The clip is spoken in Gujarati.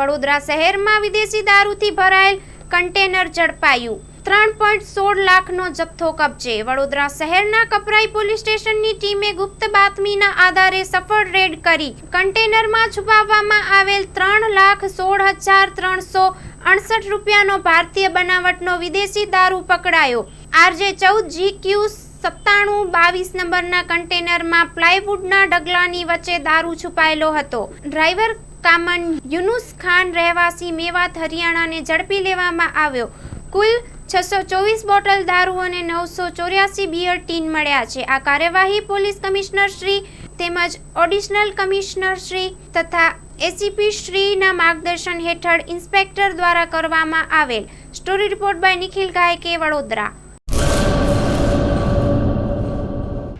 વડોદરા શહેરમાં વિદેશી દારૂથી ભરાયેલ કન્ટેનર ઝડપાયું. ત્રણ પોઈન્ટ સોળ લાખનો જથ્થો કબજે. વડોદરા શહેરના કપરાઈ પોલીસ સ્ટેશનની ટીમે ગુપ્ત બાતમીના આધારે સફળ રેડ કરી કન્ટેનરમાં છુપાવવામાં આવેલ ત્રણ લાખ સોળ હજાર ત્રણસો અડસઠ રૂપિયાનો ભારતીય બનાવટનો વિદેશી દારૂ પકડાયો. આરજે ચૌદ જી ક્યુ સત્તાણું બાવીસ નંબરના કન્ટેનરમાં પ્લાયવુડના ડગલાની વચ્ચે દારૂ છુપાયેલો હતો. ડ્રાઈવર કામન યુનુસ ખાન રહેવાસી મેવાત હરિયાણાને ઝડપી લેવામાં આવ્યો. કુલ છસો ચોવીસ બોટલ દારૂ અને નવસો ચોર્યાસી બિયર ટીન મળ્યા છે. આ કાર્યવાહી પોલીસ કમિશનર શ્રી તેમજ ઓડિશનલ કમિશનર શ્રી તથા એસીપી શ્રીના માર્ગદર્શન હેઠળ ઇન્સ્પેક્ટર દ્વારા કરવામાં આવેલ. Story report by Nikhil Gayke, Vadodara.